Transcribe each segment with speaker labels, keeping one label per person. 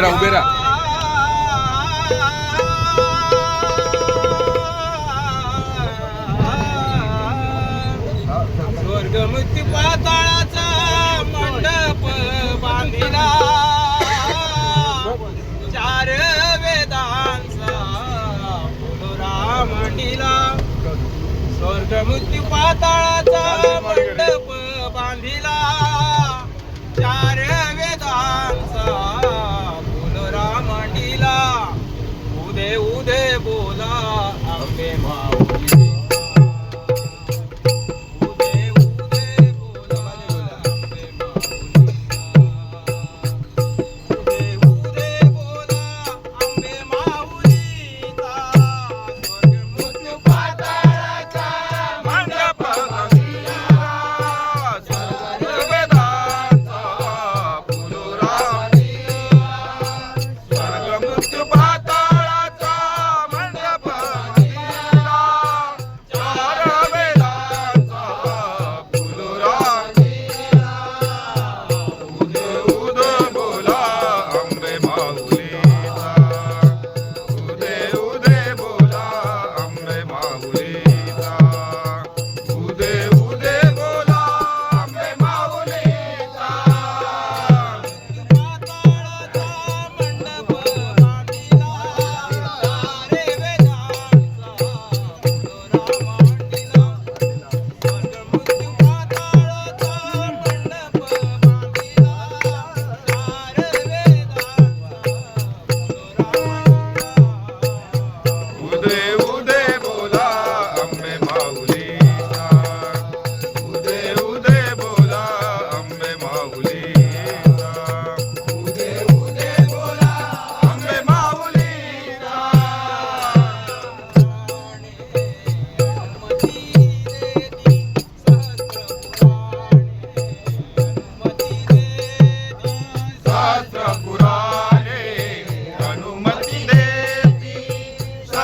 Speaker 1: उभे राहा उभे राहा.
Speaker 2: स्वर्गमुक्ती पाताळाचा मंडप बांधिला. चार वेदांचा फुलोरा मांडिला स्वर्गमुक्ती पाताळाचा मंडप बांधिला.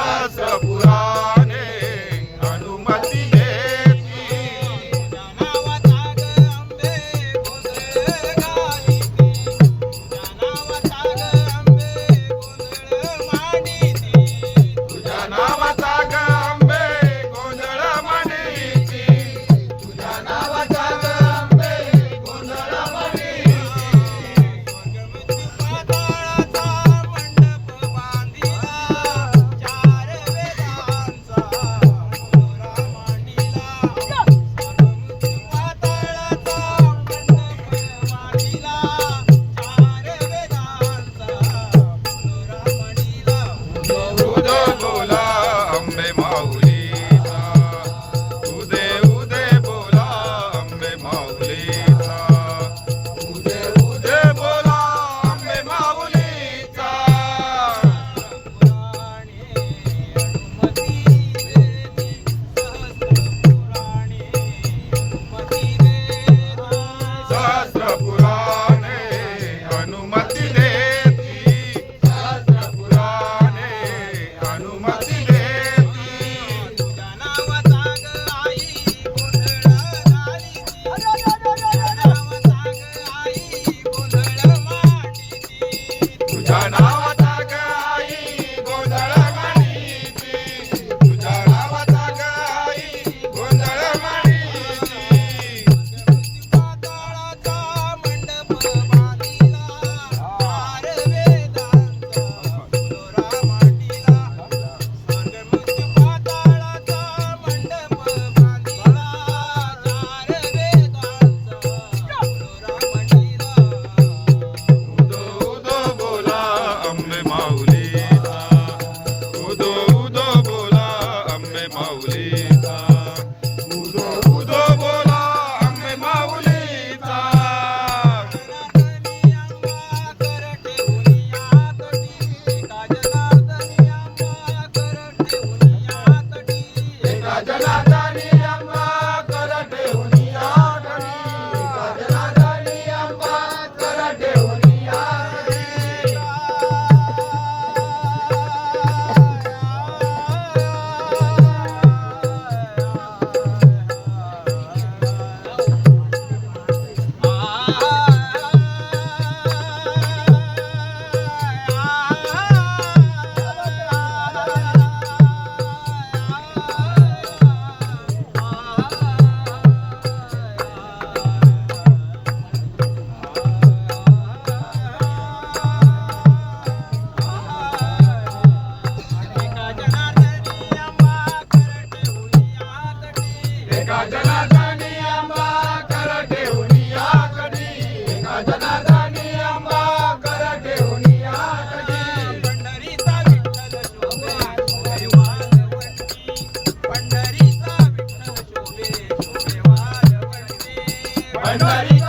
Speaker 2: Sapura. Ay,
Speaker 1: marica.